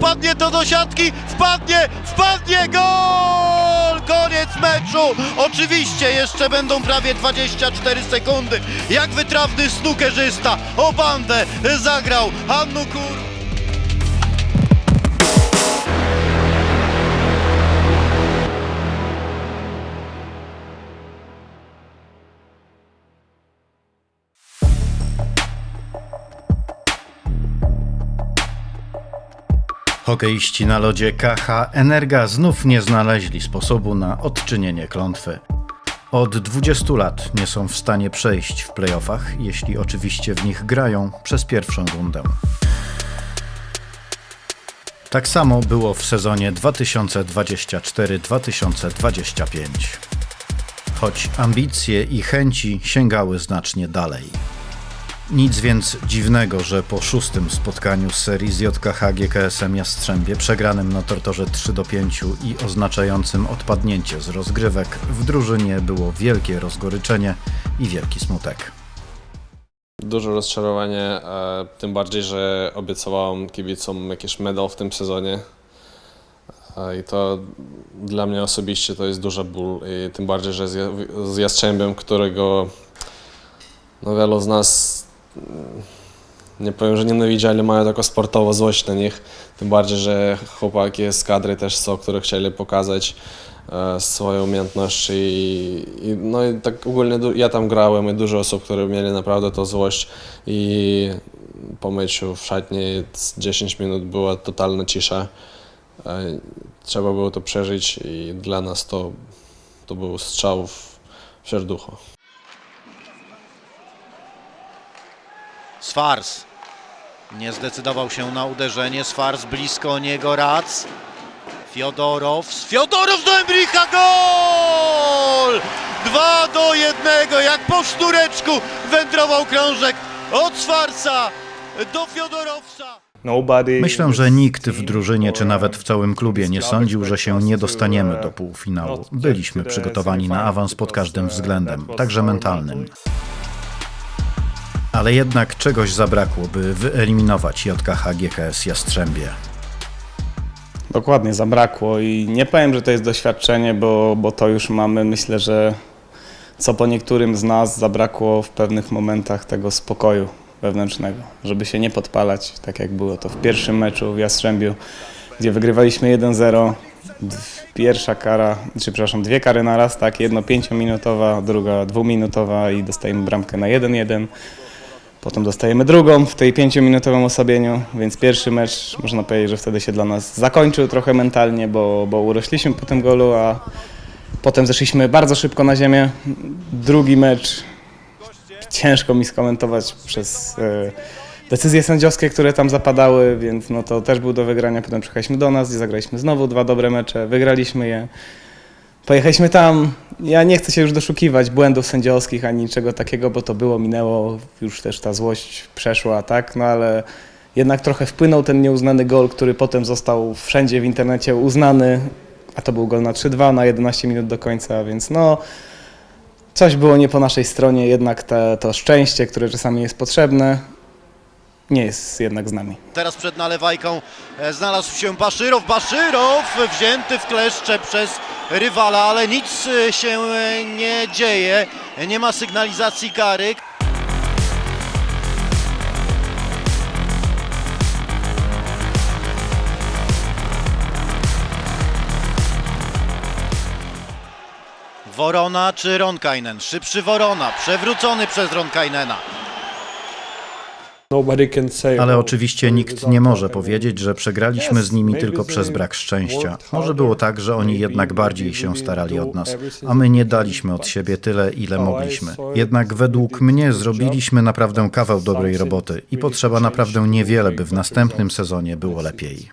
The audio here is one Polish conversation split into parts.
wpadnie to do siatki, wpadnie, wpadnie, gol! Koniec meczu! Oczywiście jeszcze będą prawie 24 sekundy. Jak wytrawny snukerzysta o bandę zagrał Hannu Kur. Hokeiści na lodzie KH Energa znów nie znaleźli sposobu na odczynienie klątwy. Od 20 lat nie są w stanie przejść w playoffach, jeśli oczywiście w nich grają przez pierwszą rundę. Tak samo było w sezonie 2024-2025. Choć ambicje i chęci sięgały znacznie dalej. Nic więc dziwnego, że po szóstym spotkaniu z serii z JKH GKS-em Jastrzębie, przegranym na tortorze 3 do 5 i oznaczającym odpadnięcie z rozgrywek, w drużynie było wielkie rozgoryczenie i wielki smutek. Duże rozczarowanie, tym bardziej, że obiecywałem kibicom jakiś medal w tym sezonie. I to dla mnie osobiście to jest duży ból. I tym bardziej, że z, Ja- z Jastrzębiem, którego no, wielu z nas nie powiem, że nienawidzieli, mają taką sportową złość na nich. Tym bardziej, że chłopaki z kadry też są, które chcieli pokazać e, swoją umiejętność i, i, no i tak ogólnie ja tam grałem i dużo osób, które mieli naprawdę tą złość i po meczu w szatni z 10 minut była totalna cisza. E, Trzeba było to przeżyć i dla nas to, to był strzał w serducho. Swars. Nie zdecydował się na uderzenie. Swars blisko niego Rac. Fiodorow. Fiodorow do Emricha. Gol! 2 do 1. Jak po sznureczku wędrował krążek od Swarsa do Fiodorowca. Myślę, że nikt w drużynie czy nawet w całym klubie nie sądził, że się nie dostaniemy do półfinału. Byliśmy przygotowani na awans pod każdym względem, także mentalnym. Ale jednak czegoś zabrakło, by wyeliminować JKH GKS Jastrzębie. Dokładnie, zabrakło i nie powiem, że to jest doświadczenie, bo, bo to już mamy. Myślę, że co po niektórym z nas zabrakło w pewnych momentach tego spokoju wewnętrznego, żeby się nie podpalać, tak jak było to w pierwszym meczu w Jastrzębiu, gdzie wygrywaliśmy 1-0. D- Pierwsza kara, czy przepraszam, dwie kary na raz, tak, jedno pięciominutowa, druga dwuminutowa i dostajemy bramkę na 1-1. Potem dostajemy drugą w tej pięciominutowym osłabieniu, więc pierwszy mecz można powiedzieć, że wtedy się dla nas zakończył trochę mentalnie, bo, bo urośliśmy po tym golu, a potem zeszliśmy bardzo szybko na ziemię. Drugi mecz ciężko mi skomentować przez e, decyzje sędziowskie, które tam zapadały, więc no to też był do wygrania. Potem przyjechaliśmy do nas i zagraliśmy znowu dwa dobre mecze, wygraliśmy je. Pojechaliśmy tam. Ja nie chcę się już doszukiwać błędów sędziowskich ani niczego takiego, bo to było, minęło, już też ta złość przeszła, tak? No ale jednak trochę wpłynął ten nieuznany gol, który potem został wszędzie w internecie uznany, a to był gol na 3-2 na 11 minut do końca, więc no coś było nie po naszej stronie, jednak te, to szczęście, które czasami jest potrzebne, nie jest jednak z nami. Teraz przed nalewajką e, znalazł się Baszyrow. Baszyrow wzięty w kleszcze przez rywala, ale nic e, się e, nie dzieje. Nie ma sygnalizacji kary. Worona czy Ronkainen? Szybszy Worona, przewrócony przez Ronkainena. Ale oczywiście nikt nie może powiedzieć, że przegraliśmy z nimi tylko przez brak szczęścia. Może było tak, że oni jednak bardziej się starali od nas, a my nie daliśmy od siebie tyle, ile mogliśmy. Jednak według mnie zrobiliśmy naprawdę kawał dobrej roboty i potrzeba naprawdę niewiele, by w następnym sezonie było lepiej.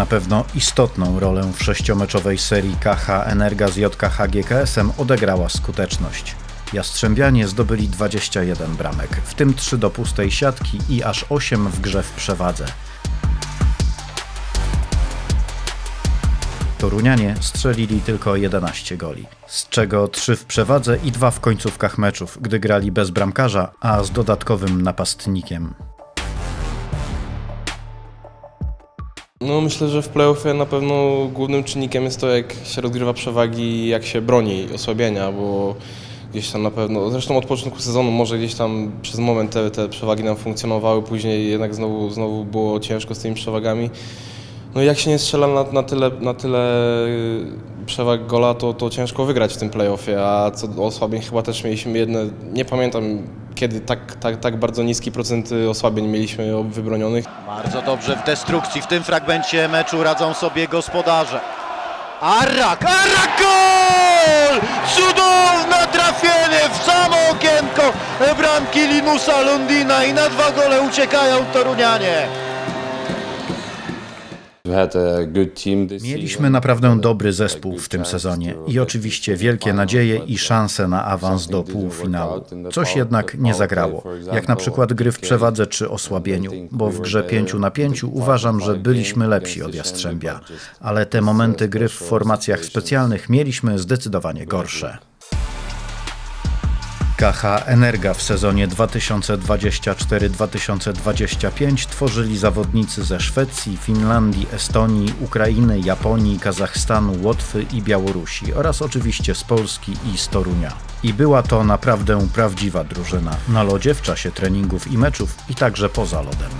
Na pewno istotną rolę w sześciomeczowej serii KH Energa z JKH GKS-em odegrała skuteczność. Jastrzębianie zdobyli 21 bramek, w tym 3 do pustej siatki i aż 8 w grze w przewadze. Torunianie strzelili tylko 11 goli, z czego 3 w przewadze i 2 w końcówkach meczów, gdy grali bez bramkarza, a z dodatkowym napastnikiem. No myślę, że w playoffie na pewno głównym czynnikiem jest to, jak się rozgrywa przewagi i jak się broni osłabienia, bo gdzieś tam na pewno, zresztą od początku sezonu może gdzieś tam przez moment te, te przewagi nam funkcjonowały, później jednak znowu, znowu było ciężko z tymi przewagami. No jak się nie strzela na, na tyle, na tyle y, przewag gola, to, to ciężko wygrać w tym playoffie, a co do osłabień chyba też mieliśmy jedne, nie pamiętam kiedy tak, tak, tak bardzo niski procent y, osłabień mieliśmy wybronionych. Bardzo dobrze w destrukcji w tym fragmencie meczu radzą sobie gospodarze. Arrak, Arrak gol! Cudowne trafienie w samo okienko bramki Linusa Lundina i na dwa gole uciekają Torunianie. Mieliśmy naprawdę dobry zespół w tym sezonie i oczywiście wielkie nadzieje i szanse na awans do półfinału. Coś jednak nie zagrało, jak na przykład gry w przewadze czy osłabieniu, bo w grze 5 na 5 uważam, że byliśmy lepsi od Jastrzębia, ale te momenty gry w formacjach specjalnych mieliśmy zdecydowanie gorsze. KH Energa w sezonie 2024-2025 tworzyli zawodnicy ze Szwecji, Finlandii, Estonii, Ukrainy, Japonii, Kazachstanu, Łotwy i Białorusi oraz oczywiście z Polski i z Torunia. I była to naprawdę prawdziwa drużyna na lodzie w czasie treningów i meczów i także poza lodem.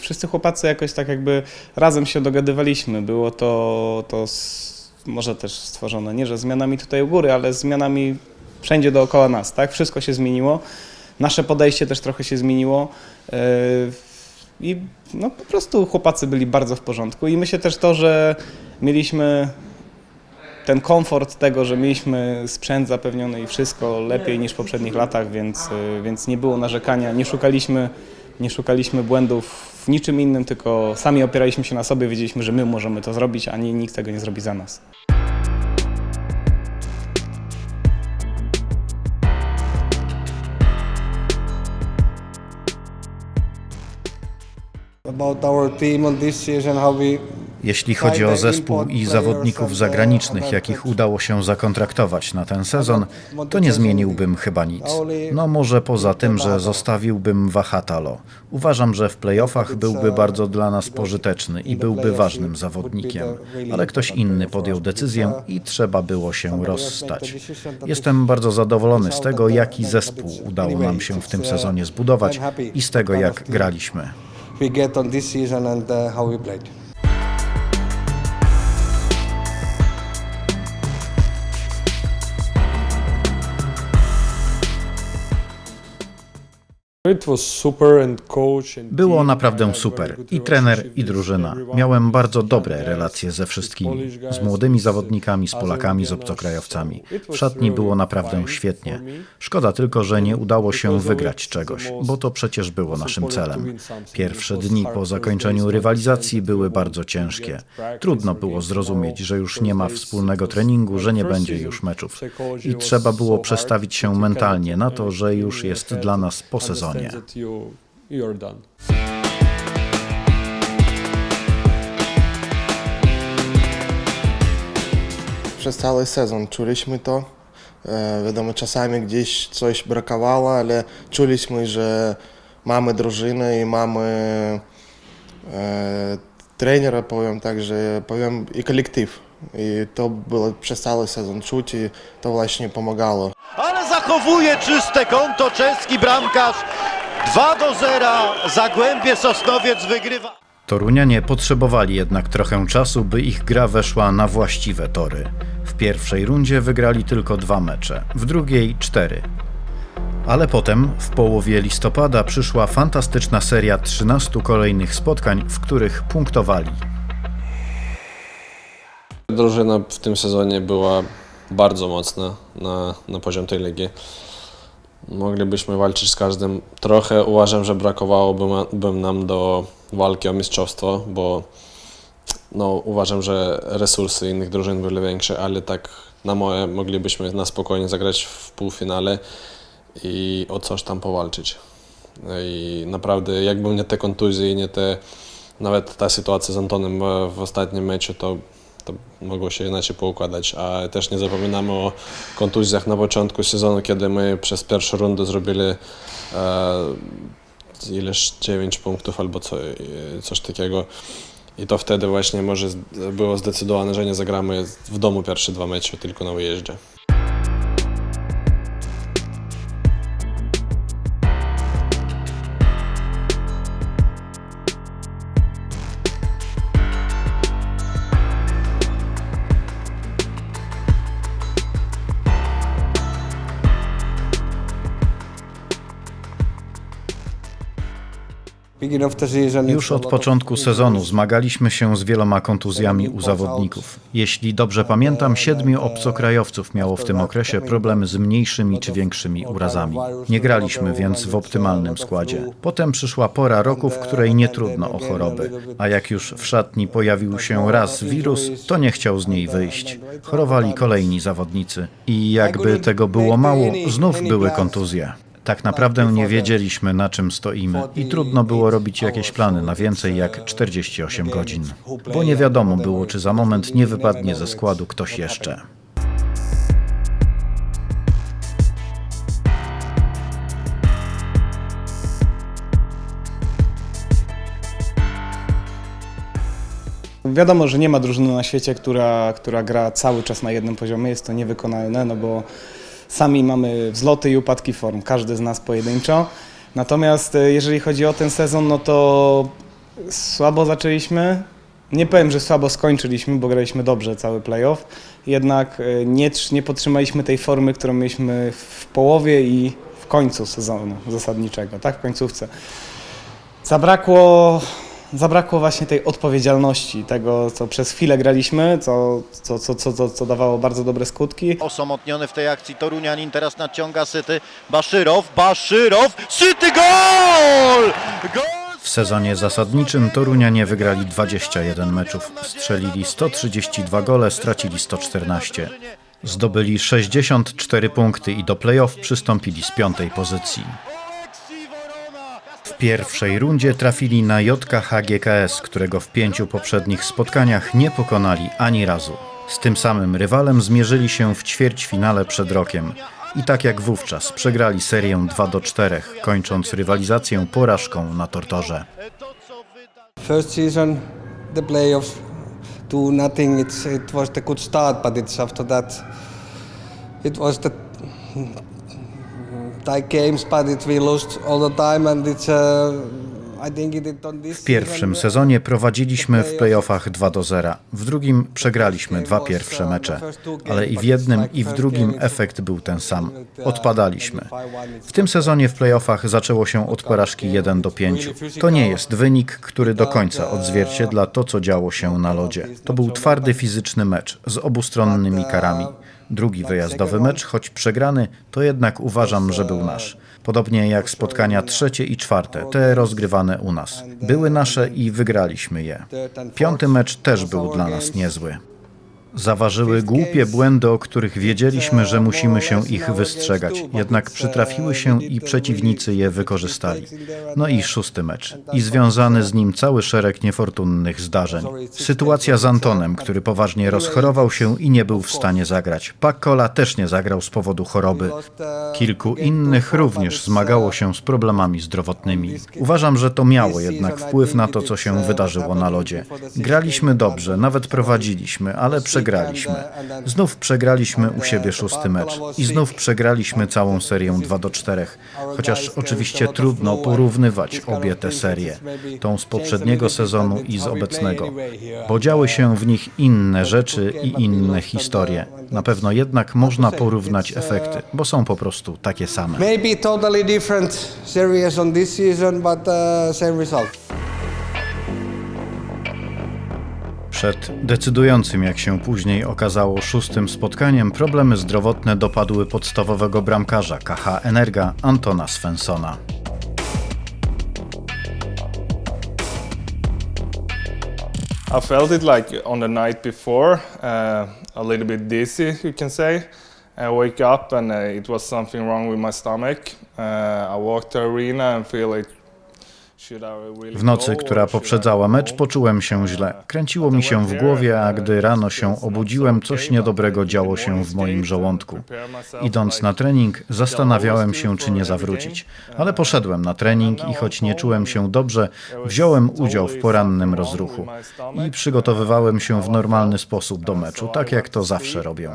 Wszyscy chłopacy jakoś tak jakby razem się dogadywaliśmy. Było to, to może też stworzone nie, że zmianami tutaj u góry, ale zmianami wszędzie dookoła nas, tak? Wszystko się zmieniło. Nasze podejście też trochę się zmieniło. Yy, I no, po prostu chłopacy byli bardzo w porządku. I myślę też to, że mieliśmy ten komfort tego, że mieliśmy sprzęt zapewniony i wszystko lepiej niż w poprzednich latach, więc, y, więc nie było narzekania, nie szukaliśmy, nie szukaliśmy błędów w niczym innym, tylko sami opieraliśmy się na sobie, wiedzieliśmy, że my możemy to zrobić, a nie, nikt tego nie zrobi za nas. about our team on this season, how we Jeśli chodzi o zespół i zawodników zagranicznych, jakich udało się zakontraktować na ten sezon, to nie zmieniłbym chyba nic. No może poza tym, że zostawiłbym Wahatalo. Uważam, że w playoffach byłby bardzo dla nas pożyteczny i byłby ważnym zawodnikiem, ale ktoś inny podjął decyzję i trzeba było się rozstać. Jestem bardzo zadowolony z tego, jaki zespół udało nam się w tym sezonie zbudować i z tego, jak graliśmy. we get on this season and uh, how we played. Było naprawdę super. I trener, i drużyna. Miałem bardzo dobre relacje ze wszystkimi. Z młodymi zawodnikami, z Polakami, z obcokrajowcami. W szatni było naprawdę świetnie. Szkoda tylko, że nie udało się wygrać czegoś, bo to przecież było naszym celem. Pierwsze dni po zakończeniu rywalizacji były bardzo ciężkie. Trudno było zrozumieć, że już nie ma wspólnego treningu, że nie będzie już meczów. I trzeba było przestawić się mentalnie na to, że już jest dla nas po sezonie. Przez cały sezon czuliśmy to. E, wiadomo, czasami gdzieś coś brakowało, ale czuliśmy, że mamy drużynę i mamy e, trenera, powiem tak, że powiem i kolektyw. I to było przez cały sezon czuć i to właśnie pomagało. Ale zachowuje czyste konto czeski bramkarz. 2 do 0. Zagłębie Sosnowiec wygrywa. Torunianie potrzebowali jednak trochę czasu, by ich gra weszła na właściwe tory. W pierwszej rundzie wygrali tylko dwa mecze, w drugiej cztery. Ale potem, w połowie listopada, przyszła fantastyczna seria 13 kolejnych spotkań, w których punktowali. Drużyna w tym sezonie była bardzo mocna na, na poziom tej ligi. Moglibyśmy walczyć z każdym. Trochę uważam, że brakowałoby bym nam do walki o mistrzostwo, bo no, uważam, że resursy innych drużyn były większe, ale tak na moje moglibyśmy na spokojnie zagrać w półfinale i o coś tam powalczyć. I naprawdę, jakby nie te kontuzje i nie te nawet ta sytuacja z Antonem w ostatnim meczu to, to mogło się inaczej poukładać. A też nie zapominamy o kontuzjach na początku sezonu, kiedy my przez pierwszą rundę zrobili e, ileś 9 punktów albo co, e, coś takiego. I to wtedy właśnie może było zdecydowane, że nie zagramy w domu pierwsze dwa mecze, tylko na wyjeździe. Już od początku sezonu zmagaliśmy się z wieloma kontuzjami u zawodników. Jeśli dobrze pamiętam, siedmiu obcokrajowców miało w tym okresie problemy z mniejszymi czy większymi urazami. Nie graliśmy więc w optymalnym składzie. Potem przyszła pora roku, w której nie trudno o choroby. A jak już w szatni pojawił się raz wirus, to nie chciał z niej wyjść. Chorowali kolejni zawodnicy. I jakby tego było mało, znów były kontuzje. Tak naprawdę nie wiedzieliśmy, na czym stoimy i trudno było robić jakieś plany na więcej jak 48 godzin, bo nie wiadomo było, czy za moment nie wypadnie ze składu ktoś jeszcze. Wiadomo, że nie ma drużyny na świecie, która, która gra cały czas na jednym poziomie. Jest to niewykonalne, no bo sami mamy wzloty i upadki form, każdy z nas pojedynczo. Natomiast e, jeżeli chodzi o ten sezon, no to słabo zaczęliśmy. Nie powiem, że słabo skończyliśmy, bo graliśmy dobrze cały playoff. Jednak e, nie, nie podtrzymaliśmy tej formy, którą mieliśmy w połowie i w końcu sezonu zasadniczego, tak? W końcówce. Zabrakło, zabrakło właśnie tej odpowiedzialności, tego, co przez chwilę graliśmy, co, co, co, co, co, co dawało bardzo dobre skutki. Osamotniony w tej akcji Torunianin teraz nadciąga Syty. Baszyrow, Baszyrow, Syty gol! Gol! W sezonie zasadniczym Torunianie wygrali 21 meczów, strzelili 132 gole, stracili 114. Zdobyli 64 punkty i do playoff przystąpili z piątej pozycji. Pierwszej rundzie trafili na JKH GKS, którego w pięciu poprzednich spotkaniach nie pokonali ani razu. Z tym samym rywalem zmierzyli się w ćwierćfinale przed rokiem. I tak jak wówczas przegrali serię 2 do 4, kończąc rywalizację porażką na Tortorze. First season, the playoffs, do nothing. It's, it was the good start, but it's after that, it was the W pierwszym sezonie prowadziliśmy w playoffach 2 do 0. W drugim przegraliśmy dwa pierwsze mecze, ale i w jednym i w drugim efekt był ten sam. Odpadaliśmy. W tym sezonie w playoffach zaczęło się od porażki 1 do 5. To nie jest wynik, który do końca odzwierciedla to, co działo się na lodzie. To był twardy fizyczny mecz z obustronnymi karami. Drugi wyjazdowy mecz, choć przegrany, to jednak uważam, że był nasz. Podobnie jak spotkania trzecie i czwarte, te rozgrywane u nas. Były nasze i wygraliśmy je. Piąty mecz też był dla nas niezły. Zaważyły głupie błędy, o których wiedzieliśmy, że musimy się ich wystrzegać, jednak przytrafiły się i przeciwnicy je wykorzystali. No i szósty mecz. I związany z nim cały szereg niefortunnych zdarzeń. Sytuacja z Antonem, który poważnie rozchorował się i nie był w stanie zagrać. Pakkola też nie zagrał z powodu choroby. Kilku innych również zmagało się z problemami zdrowotnymi. Uważam, że to miało jednak wpływ na to, co się wydarzyło na lodzie. Graliśmy dobrze, nawet prowadziliśmy, ale przegraliśmy. Znów przegraliśmy u siebie szósty mecz i znów przegraliśmy całą serię 2 do 4. Chociaż oczywiście trudno porównywać obie te serie, tą z poprzedniego sezonu i z obecnego, bo działy się w nich inne rzeczy i inne historie. Na pewno jednak można porównać efekty, bo są po prostu takie same. Maybe totally different series on this season, but uh, same result. Przed decydującym, jak się później okazało, szóstym spotkaniem problemy zdrowotne dopadły podstawowego bramkarza KH Energa Antona Svensona. I felt it like on the night before, uh, a little bit dizzy, you can say. I wake up and uh, it was something wrong with my stomach. Uh, I walked to arena and feel it W nocy, która poprzedzała mecz, poczułem się źle. Kręciło mi się w głowie, a gdy rano się obudziłem, coś niedobrego działo się w moim żołądku. Idąc na trening, zastanawiałem się, czy nie zawrócić. Ale poszedłem na trening i choć nie czułem się dobrze, wziąłem udział w porannym rozruchu. I przygotowywałem się w normalny sposób do meczu, tak jak to zawsze robię.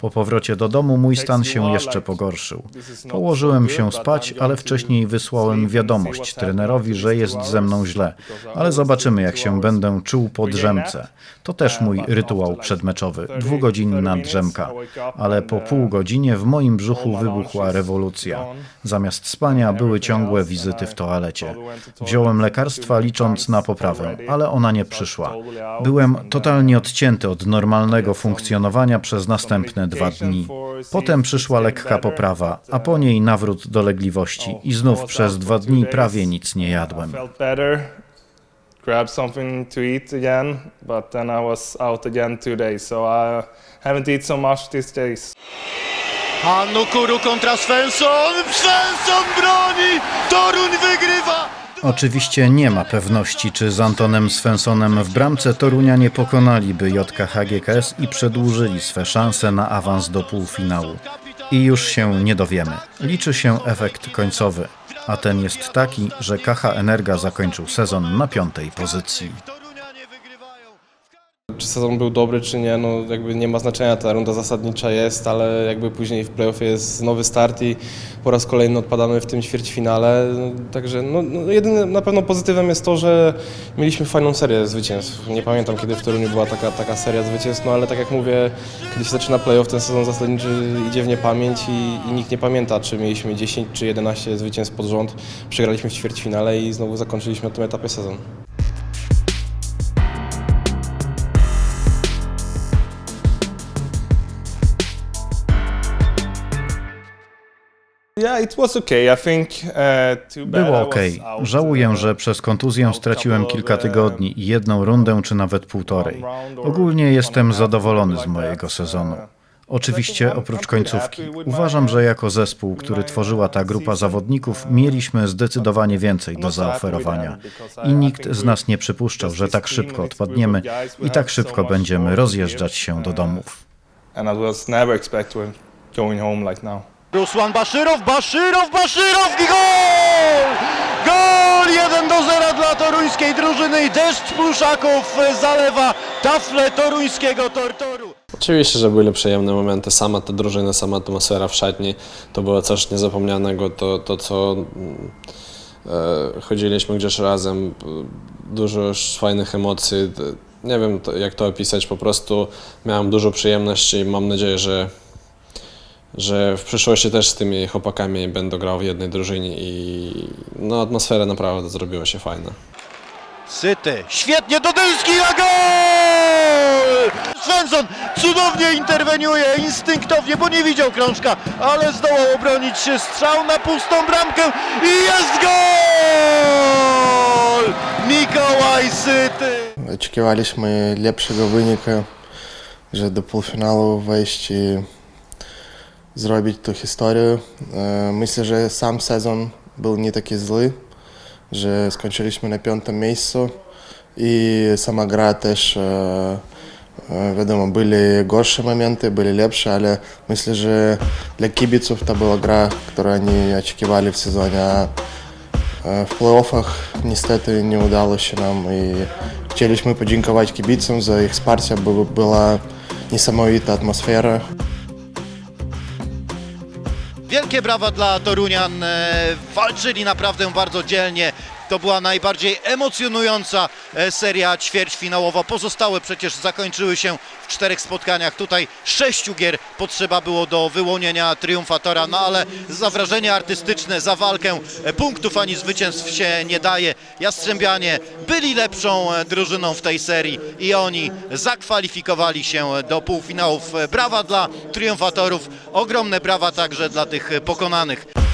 Po powrocie do domu mój stan się jeszcze pogorszył. Położyłem się spać, ale wcześniej wysłałem wiadomość trenerowi, że jest ze mną źle. Ale zobaczymy, jak się będę czuł po drzemce. To też mój rytuał przedmeczowy, dwugodzinna drzemka. Ale po pół godzinie w moim brzuchu wybuchła rewolucja. Zamiast spania były ciągłe wizyty w toalecie. Wziąłem lekarstwa licząc na poprawę, ale ona nie przyszła. Byłem totalnie odcięty od normalnego funkcjonowania przez następne dwa dni. Potem przyszła lekka poprawa, a po niej nawrót dolegliwości i znów przez dwa dni prawie nic nie jadłem. Grabbed something to eat again, but then I was out again two days, so I haven't eaten so much these days. Kontra Svensson. Svensson broni. Toruń wygrywa. Oczywiście nie ma pewności, czy z Antonem Svensonem w bramce Torunianie pokonaliby JKH GKS i przedłużyli swe szanse na awans do półfinału. I już się nie dowiemy. Liczy się efekt końcowy, a ten jest taki, że KH Energa zakończył sezon na piątej pozycji. Czy sezon był dobry, czy nie, no jakby nie ma znaczenia, ta runda zasadnicza jest, ale jakby później w playoffie jest nowy start i po raz kolejny odpadamy w tym ćwierćfinale, także no, no jedynym na pewno pozytywem jest to, że mieliśmy fajną serię zwycięstw. Nie pamiętam, kiedy w Toruniu była taka, taka seria zwycięstw, no ale tak jak mówię, kiedy się zaczyna playoff, ten sezon zasadniczy idzie w niepamięć i, i nikt nie pamięta, czy mieliśmy 10 czy 11 zwycięstw pod rząd, przegraliśmy w ćwierćfinale i znowu zakończyliśmy na tym etapie sezon. Było was ok. out, Żałuję, uh, że przez kontuzję straciłem kilka tygodni i jedną rundę czy nawet półtorej. Ogólnie jestem zadowolony z mojego sezonu. Oczywiście oprócz końcówki. Uważam, że jako zespół, który tworzyła ta grupa zawodników, mieliśmy zdecydowanie więcej do zaoferowania. I nikt z nas nie przypuszczał, że tak szybko odpadniemy i tak szybko będziemy rozjeżdżać się do domów. And I was never expecting going home like now. Rusłan Baszyrow, Baszyrow, Baszyrow i gol! Gol 1 do 0 dla toruńskiej drużyny i deszcz pluszaków zalewa taflę toruńskiego tortoru. Oczywiście, że były przyjemne momenty. Sama ta drużyna, sama atmosfera w szatni to było coś niezapomnianego. To, to co mm, e, chodziliśmy gdzieś razem, dużo fajnych emocji. Nie wiem jak to opisać, po prostu miałem dużo przyjemności i mam nadzieję, że, że w przyszłości też z tymi chłopakami będę grał w jednej drużynie i no, atmosfera naprawdę zrobiła się fajna. Syty, świetnie Dodyński, a gol! Svensson cudownie interweniuje, instynktownie, bo nie widział krążka, ale zdołał obronić się strzał na pustą bramkę i jest gol! Mikołaj Syty! Oczekiwaliśmy lepszego wyniku, że do półfinału wejść i E, że skończyliśmy na piątym miejscu i sama gra też, e, e, wiadomo, byli gorsze momenty, byli lepsze, ale myślę, że dla kibiców to była gra, którą oni oczekiwali w sezonie. A E, W playoffach niestety nie udało się nam i chcieliśmy podziękować kibicom za ich wsparcie, bo była niesamowita atmosfera. Wielkie brawa dla Torunian. E, Walczyli naprawdę bardzo dzielnie. To była najbardziej emocjonująca e, seria ćwierćfinałowa. Pozostałe przecież zakończyły się w czterech spotkaniach. Tutaj sześciu gier potrzeba było do wyłonienia triumfatora, no ale za wrażenie artystyczne, za walkę e, punktów ani zwycięstw się nie daje. Jastrzębianie byli lepszą e, drużyną w tej serii i oni zakwalifikowali się do półfinałów. Brawa dla triumfatorów, ogromne brawa także dla tych pokonanych.